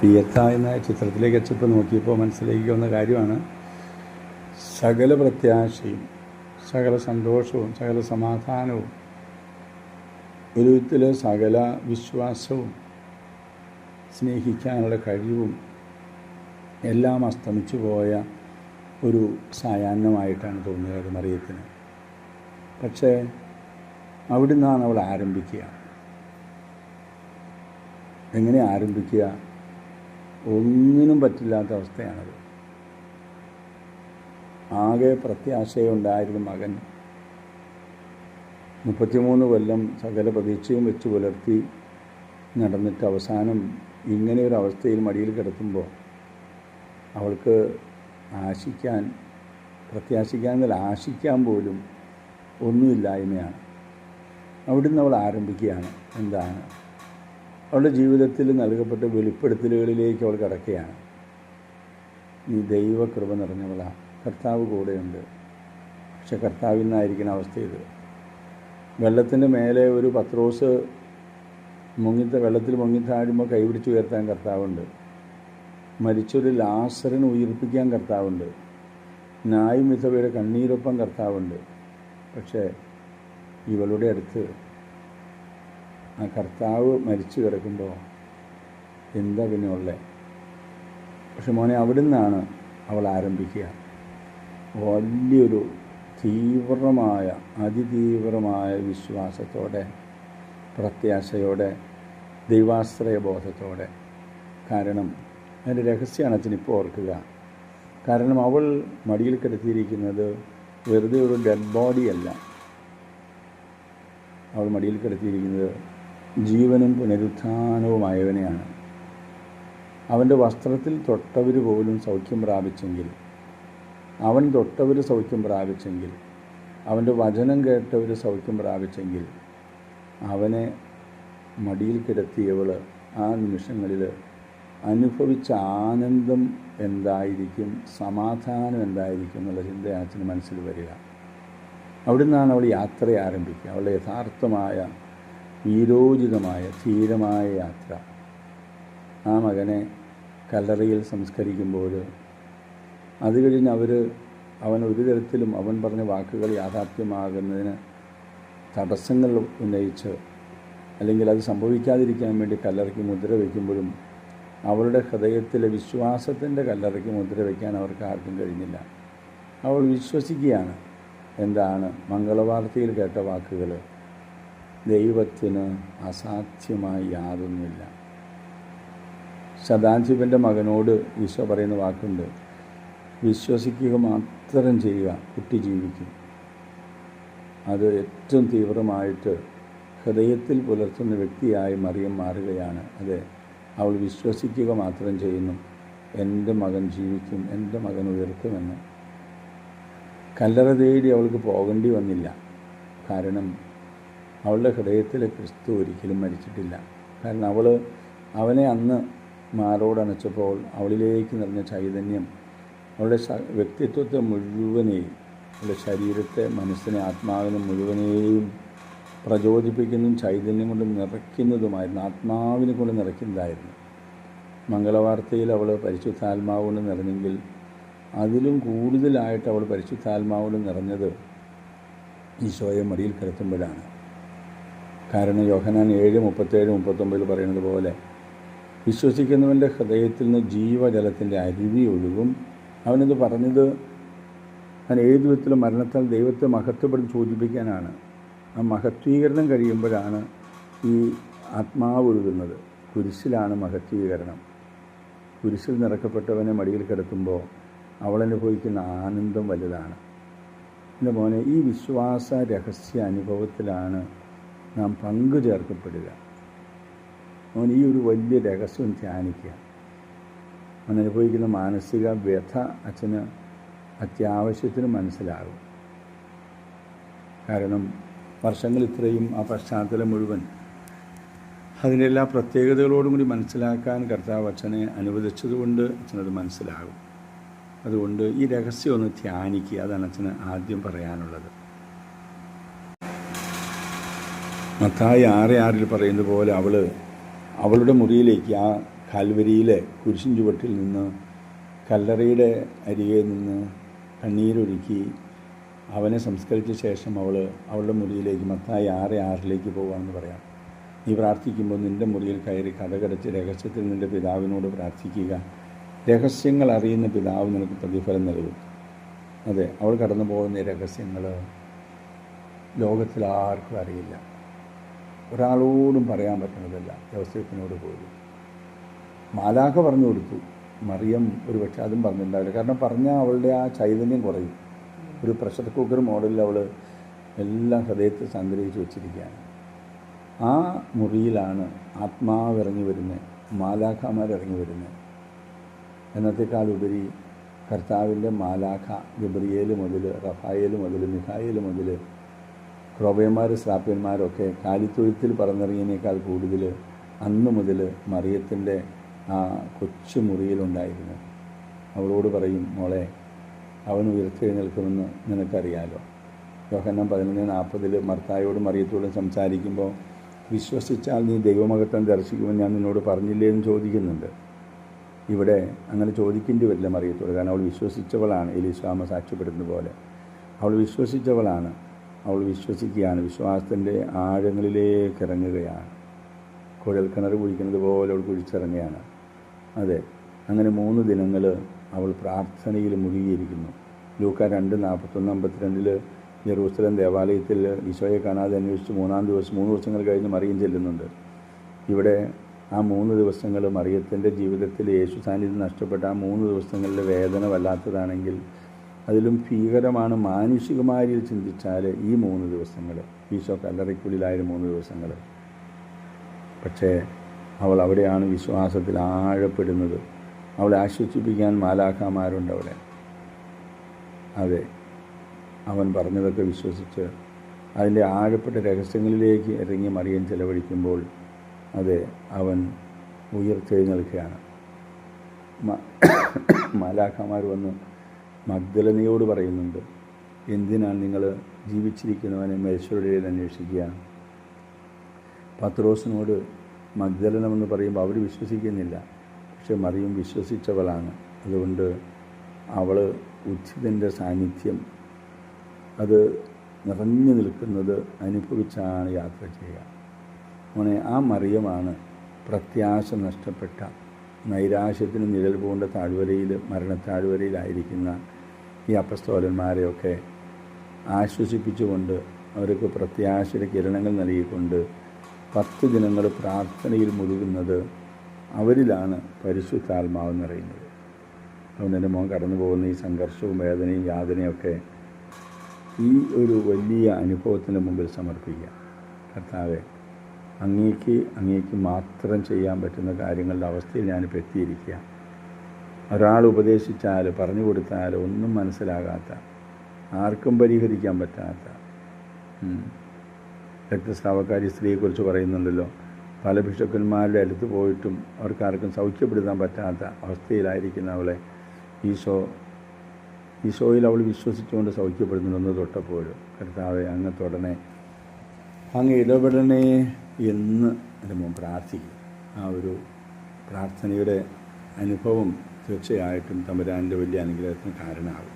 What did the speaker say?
പിയത്ത എന്ന ചിത്രത്തിലേക്ക് എത്തിപ്പോൾ നോക്കിയപ്പോൾ മനസ്സിലേക്ക് വന്ന കാര്യമാണ്. സകല പ്രത്യാശയും സകല സന്തോഷവും സകല സമാധാനവും ഒരു വിധത്തിൽ സകല വിശ്വാസവും സ്നേഹിക്കാനുള്ള കഴിവും എല്ലാം അസ്തമിച്ചു പോയ ഒരു സായാഹ്നമായിട്ടാണ് തോന്നിയത് മറിയത്തിന്. പക്ഷേ അവിടുന്നാണ് അവൾ ആരംഭിക്കുക. എങ്ങനെ ആരംഭിക്കുക? ഒന്നിനും പറ്റില്ലാത്ത അവസ്ഥയാണത്. ആകെ പ്രത്യാശയുണ്ടായിരുന്നു മകൻ മുപ്പത്തിമൂന്ന് കൊല്ലം സകല പ്രതീക്ഷയും വെച്ച് പുലർത്തി നടന്നിട്ട് അവസാനം ഇങ്ങനെ ഒരു അവസ്ഥയിൽ മടിയിൽ കിടക്കുമ്പോൾ അവൾക്ക് ആശിക്കാൻ പ്രത്യാശിക്കാൻ ആശിക്കാൻ പോലും ഒന്നുമില്ലായ്മയാണ്. അവിടുന്ന് അവൾ ആരംഭിക്കുകയാണ്. എന്താണ്? അവളുടെ ജീവിതത്തിൽ നൽകപ്പെട്ട വെളിപ്പെടുത്തലുകളിലേക്ക് അവൾ കടക്കുകയാണ്. നീ ദൈവകൃപ നിറഞ്ഞവളാണ് കർത്താവ് കൂടെയുണ്ട്. പക്ഷെ കർത്താവിൽ നിന്നായിരിക്കുന്ന അവസ്ഥ ഇത്. വെള്ളത്തിന്റെ മേലെ ഒരു പത്രോസ് മുങ്ങിത്ത വെള്ളത്തിൽ മുങ്ങി മുങ്ങിത്താഴുമ്പോൾ കൈപിടിച്ച് ഉയർത്താൻ കർത്താവുണ്ട്. മരിച്ചൊരു ലാസറിന് ഉയർപ്പിക്കാൻ കർത്താവുണ്ട്. നായും വിധവയുടെ കണ്ണീരൊപ്പം കർത്താവുണ്ട്. പക്ഷേ ഇവളുടെ അടുത്ത് ആ കർത്താവ് മരിച്ചു കിടക്കുമ്പോൾ എന്താ പിന്നെ ഉള്ളത് പക്ഷെ മോനെ അവിടെ നിന്നാണ് അവൾ ആരംഭിക്കുക. വലിയൊരു തീവ്രമായ അതിതീവ്രമായ വിശ്വാസത്തോടെ പ്രത്യാശയോടെ ദൈവാശ്രയ ബോധത്തോടെ കാരണം അതിന്റെ രഹസ്യമാണ് അച്ഛനിപ്പോൾ ഓർക്കുക. കാരണം അവൾ മടിയിൽ കിടത്തിയിരിക്കുന്നത് വെറുതെ ഒരു ഡെഡ് ബോഡിയല്ല. അവൾ മടിയിൽ കിടത്തിയിരിക്കുന്നത് ജീവനും പുനരുത്ഥാനവുമായവനെയാണ്. അവന്റെ വസ്ത്രത്തിൽ തൊട്ടവർ പോലും സൗഖ്യം പ്രാപിച്ചെങ്കിൽ അവൻ തൊട്ടവർ സൗഖ്യം പ്രാപിച്ചെങ്കിൽ അവന്റെ വചനം കേട്ടവർ സൗഖ്യം പ്രാപിച്ചെങ്കിൽ അവനെ മടിയിൽ കിടത്തിയവൾ ആ നിമിഷങ്ങളിൽ അനുഭവിച്ച ആനന്ദം എന്തായിരിക്കും സമാധാനം എന്തായിരിക്കും എന്നുള്ള ചിന്ത അച്ഛന് മനസ്സിൽ വരിക. അവിടുന്നാണ് അവൾ യാത്ര ആരംഭിക്കുക അവളുടെ യഥാർത്ഥമായ വീരോചിതമായ ധീരമായ യാത്ര. ആ മകനെ കല്ലറയിൽ സംസ്കരിക്കുമ്പോൾ അത് കഴിഞ്ഞ് അവർ അവൻ ഒരു തരത്തിലും അവൻ പറഞ്ഞ വാക്കുകൾ യാഥാർത്ഥ്യമാകുന്നതിന് തടസ്സങ്ങൾ ഉന്നയിച്ച് അല്ലെങ്കിൽ അത് സംഭവിക്കാതിരിക്കാൻ വേണ്ടി കല്ലറയ്ക്ക് മുദ്ര വയ്ക്കുമ്പോഴും അവളുടെ ഹൃദയത്തിലെ വിശ്വാസത്തിന്റെ കല്ലറയ്ക്ക് മുദ്ര വയ്ക്കാൻ അവർക്ക് ആർക്കും കഴിഞ്ഞില്ല. അവൾ വിശ്വസിക്കുകയാണ്. എന്താണ്? മംഗളവാർത്തയിൽ കേട്ട വാക്കുകൾ ദൈവത്തിന് അസാധ്യമായി യാതൊന്നുമില്ല. ശതാധിപന്റെ മകനോട് ഈശോ പറയുന്ന വാക്കുണ്ട് വിശ്വസിക്കുക മാത്രം ചെയ്യുക കുട്ടി ജീവിക്കും. അത് ഏറ്റവും തീവ്രമായിട്ട് ഹൃദയത്തിൽ പുലർത്തുന്ന വ്യക്തിയായി മറിയം മാറുകയാണ്. അതെ അവൾ വിശ്വസിക്കുക മാത്രം ചെയ്യുന്നു. എന്റെ മകൻ ജീവിക്കും എന്റെ മകൻ ഉയർത്തുമെന്ന്. കല്ലറ തേടി അവൾക്ക് പോകേണ്ടി വന്നില്ല. കാരണം അവളുടെ ഹൃദയത്തിൽ ക്രിസ്തു ഒരിക്കലും മരിച്ചിട്ടില്ല. കാരണം അവൾ അവനെ അന്ന് മാറോടണച്ചപ്പോൾ അവളിലേക്ക് നിറഞ്ഞ ചൈതന്യം അവളുടെ വ്യക്തിത്വത്തെ മുഴുവനെയും അവളുടെ ശരീരത്തെ മനസ്സിനെ ആത്മാവിനെ മുഴുവനെയും പ്രചോദിപ്പിക്കുന്നതും ചൈതന്യം കൊണ്ട് നിറയ്ക്കുന്നതുമായിരുന്നു ആത്മാവിനെ കൊണ്ട് നിറയ്ക്കുന്നതായിരുന്നു. മംഗളവാർത്തയിൽ അവൾ പരിശുദ്ധാത്മാവ് കൊണ്ട് നിറഞ്ഞെങ്കിൽ അതിലും കൂടുതലായിട്ട് അവൾ പരിശുദ്ധാത്മാവ് കൊണ്ട് നിറഞ്ഞത് ഈശോയെ മടിയിൽ കിടത്തുമ്പോഴാണ്. കാരണം യോഹനാൻ ഏഴ് മുപ്പത്തേഴ് മുപ്പത്തൊമ്പതിൽ പറയുന്നത് പോലെ വിശ്വസിക്കുന്നവന്റെ ഹൃദയത്തിൽ നിന്ന് ജീവജലത്തിന്റെ അരുവി ഒഴുകും. അവനത് പറഞ്ഞത് അവൻ ഏത് വിധത്തിലും മരണത്താൽ ദൈവത്തെ മഹത്വപ്പെടുത്തി സൂചിപ്പിക്കാനാണ്. ആ മഹത്വീകരണം കഴിയുമ്പോഴാണ് ഈ ആത്മാവ് ഒഴുകുന്നത്. കുരിശിലാണ് മഹത്വീകരണം. കുരിശിൽ നിറക്കപ്പെട്ടവനെ മടിയിൽ കിടത്തുമ്പോൾ അവളനുഭവിക്കുന്ന ആനന്ദം വലുതാണ്. എന്റെ മോനെ ഈ വിശ്വാസ രഹസ്യ അനുഭവത്തിലാണ് നാം പങ്കു ചേർക്കപ്പെടുക അവൻ ഈ ഒരു വലിയ രഹസ്യം ധ്യാനിക്കുക. അവൻ അനുഭവിക്കുന്ന മാനസിക വ്യഥ അച്ഛന് അത്യാവശ്യത്തിന് മനസ്സിലാകും. കാരണം വർഷങ്ങൾ ഇത്രയും ആ പശ്ചാത്തലം മുഴുവൻ അതിന്റെ എല്ലാ പ്രത്യേകതകളോടും കൂടി മനസ്സിലാക്കാൻ കർത്താവ് അച്ഛനെ അനുവദിച്ചതുകൊണ്ട് അച്ഛനത് മനസ്സിലാകും. അതുകൊണ്ട് ഈ രഹസ്യം ഒന്ന് ധ്യാനിക്കുക അതാണ് അച്ഛന് ആദ്യം പറയാനുള്ളത്. മത്തായി ആറ് ആറിൽ പറയുന്നത് പോലെ അവൾ അവളുടെ മുറിയിലേക്ക് ആ കാൽവരിയിലെ കുരിശിൻ ചുവട്ടിൽ നിന്ന് കല്ലറയുടെ അരികെ നിന്ന് കണ്ണീരൊഴുക്കി അവനെ സംസ്കരിച്ച ശേഷം അവൾ അവളുടെ മുറിയിലേക്ക് മത്തായി ആറ് ആറിലേക്ക് പോകുകയാണെന്ന് പറയാം. നീ പ്രാർത്ഥിക്കുമ്പോൾ നിന്റെ മുറിയിൽ കയറി കഥകടച്ച് രഹസ്യത്തിൽ നിന്റെ പിതാവിനോട് പ്രാർത്ഥിക്കുക. രഹസ്യങ്ങൾ അറിയുന്ന പിതാവ് നിനക്ക് പ്രതിഫലം നൽകും. അതെ അവൾ കടന്നു പോകുന്ന രഹസ്യങ്ങൾ ലോകത്തിൽ ആർക്കും അറിയില്ല. ഒരാളോടും പറയാൻ പറ്റുന്നതല്ല. യോസേഫിനോട് പോലും. മാലാഖ പറഞ്ഞു കൊടുത്തു. മറിയം ഒരു പക്ഷെ അതും പറഞ്ഞിട്ടുണ്ടാവില്ല. കാരണം പറഞ്ഞാൽ അവളുടെ ആ ചൈതന്യം കുറയും. ഒരു പ്രഷർ കുക്കർ മോഡലിൽ അവൾ എല്ലാം ഹൃദയത്തിൽ സംഗ്രഹിച്ച് വെച്ചിരിക്കുകയാണ്. ആ മുറിയിലാണ് ആത്മാവ് ഇറങ്ങി വരുന്നത് മാലാഖമാർ ഇറങ്ങി വരുന്നത് എന്നത്തേക്കാളുപരി കർത്താവിന്റെ മാലാഖ ഗബ്രിയേൽ മുതൽ റഫായേൽ മുതൽ മിഖായേൽ മുതൽ ക്രോബയന്മാർ ശ്രാപ്യന്മാരൊക്കെ കാലിത്തൊഴുത്തിൽ പറന്നിറങ്ങിയതിനേക്കാൾ കൂടുതൽ അന്നു മുതൽ മറിയത്തിന്റെ ആ കൊച്ചു മുറിയിലുണ്ടായിരുന്നു അവളോട് പറയും മോളെ അവൻ ഉയർത്തെഴുന്നേൽക്കുമെന്ന് നിനക്കറിയാലോ. യോഹന്നാൻ പതിനൊന്ന് നാൽപ്പതിൽ മർത്തായോടും മറിയത്തോടും സംസാരിക്കുമ്പോൾ വിശ്വസിച്ചാൽ നീ ദൈവമഹത്വം ദർശിക്കുമെന്ന് ഞാൻ നിന്നോട് പറഞ്ഞില്ലേ എന്ന് ചോദിക്കുന്നുണ്ട്. ഇവിടെ അങ്ങനെ ചോദിക്കേണ്ടി വരില്ല മറിയത്തോട് കാരണം അവൾ വിശ്വസിച്ചവളാണ്. എലിസ്വാമ സാക്ഷ്യപ്പെടുന്ന പോലെ അവൾ വിശ്വസിച്ചവളാണ്. അവൾ വിശ്വസിക്കുകയാണ്. വിശ്വാസത്തിന്റെ ആഴങ്ങളിലേക്ക് ഇറങ്ങുകയാണ്. കുഴൽ കിണർ കുഴിക്കുന്നത് പോലെ അവൾ കുഴിച്ചിറങ്ങുകയാണ്. അതെ അങ്ങനെ മൂന്ന് ദിനങ്ങൾ അവൾ പ്രാർത്ഥനയിൽ മുഴുകിയിരിക്കുന്നു. ലൂക്ക രണ്ട് നാൽപ്പത്തൊന്ന് അമ്പത്തിരണ്ടിൽ ജെറൂസലം ദേവാലയത്തിൽ ഈശോയെ കാണാതെ അന്വേഷിച്ച് മൂന്നാം ദിവസം മൂന്ന് ദിവസങ്ങൾ കഴിഞ്ഞ് മറിയം ചെല്ലുന്നുണ്ട്. ഇവിടെ ആ മൂന്ന് ദിവസങ്ങൾ മറിയത്തിന്റെ ജീവിതത്തിൽ യേശു സാന്നിധ്യം നഷ്ടപ്പെട്ട ആ മൂന്ന് ദിവസങ്ങളിലെ വേദന വല്ലാത്തതാണെങ്കിൽ അതിലും ഭീകരമാണ് മാനുഷികമായി ചിന്തിച്ചാൽ ഈ മൂന്ന് ദിവസങ്ങൾ. ഈശോ കല്ലറയ്ക്കുള്ളിലായ മൂന്ന് ദിവസങ്ങൾ. പക്ഷേ അവൾ അവിടെയാണ് വിശ്വാസത്തിൽ ആഴപ്പെടുന്നത്. അവളെ ആശ്വസിപ്പിക്കാൻ മാലാഖമാരുണ്ട് അവിടെ. അതെ അവൻ പറഞ്ഞതൊക്കെ വിശ്വസിച്ച് അതിന്റെ ആഴപ്പെട്ട രഹസ്യങ്ങളിലേക്ക് ഇറങ്ങി മറിയൻ ചെലവഴിക്കുമ്പോൾ അതെ അവൻ ഉയർത്തെഴുന്നേൽക്കുകയാണ്. മാലാഖമാർ വന്ന് മഗ്ദലനയോട് പറയുന്നുണ്ട് എന്തിനാണ് നിങ്ങൾ ജീവിച്ചിരിക്കുന്നവനെ മരിച്ചവരുടെ അന്വേഷിക്കുക? പത്രോസിനോട് മഗ്ദലനമെന്ന് പറയുമ്പോൾ അവർ വിശ്വസിക്കുന്നില്ല പക്ഷെ മറിയും വിശ്വസിച്ചവളാണ്. അതുകൊണ്ട് അവൾ ഉച്ചിതന്റെ സാന്നിധ്യം അത് നിറഞ്ഞു നിൽക്കുന്നത് അനുഭവിച്ചാണ് യാത്ര ചെയ്യുക. അങ്ങനെ ആ മറിയമാണ് പ്രത്യാശ നഷ്ടപ്പെട്ട നൈരാശ്യത്തിന് നിഴൽ പോകേണ്ട താഴ്വരയിൽ മരണത്താഴ്വരയിലായിരിക്കുന്ന ഈ അപ്പസ്തോലന്മാരെയൊക്കെ ആശ്വസിപ്പിച്ചുകൊണ്ട് അവർക്ക് പ്രത്യാശയുടെ കിരണങ്ങൾ നൽകിക്കൊണ്ട് പത്ത് ദിനങ്ങൾ പ്രാർത്ഥനയിൽ മുഴുകുന്നത് അവരിലാണ് പരിശുദ്ധാത്മാവ് നിറയുന്നത് അതുകൊണ്ട് എന്റെ മോൻ കടന്നു പോകുന്ന ഈ സംഘർഷവും വേദനയും യാതനയൊക്കെ ഈ ഒരു വലിയ അനുഭവത്തിന്റെ മുമ്പിൽ സമർപ്പിക്കുക. കർത്താവെ അങ്ങേക്ക് അങ്ങേക്ക് മാത്രം ചെയ്യാൻ പറ്റുന്ന കാര്യങ്ങളുടെ അവസ്ഥയിൽ ഞാനിപ്പോൾ എത്തിയിരിക്കുക. ഒരാൾ ഉപദേശിച്ചാൽ പറഞ്ഞു കൊടുത്താൽ ഒന്നും മനസ്സിലാകാത്ത ആർക്കും പരിഹരിക്കാൻ പറ്റാത്ത രക്തസ്രാവക്കാരി സ്ത്രീയെക്കുറിച്ച് പറയുന്നുണ്ടല്ലോ പല ഭിഷുക്കന്മാരുടെ അടുത്ത് പോയിട്ടും അവർക്ക് ആർക്കും സൗഖ്യപ്പെടുത്താൻ പറ്റാത്ത അവസ്ഥയിലായിരിക്കുന്ന അവളെ. ഈശോ ഈശോയിൽ അവൾ വിശ്വസിച്ചുകൊണ്ട് സൗഖ്യപ്പെടുന്നുണ്ടെന്ന് തൊട്ടപ്പോഴും. കർത്താവെ അങ്ങ് തുടനെ അങ്ങ് ഇടപെടണേ എന്ന് പ്രാർത്ഥിക്കും ആ ഒരു പ്രാർത്ഥനയുടെ അനുഭവം തീർച്ചയായിട്ടും തമ്പുരാന്റെ വലിയ അനുഗ്രഹത്തിന് കാരണമാകും.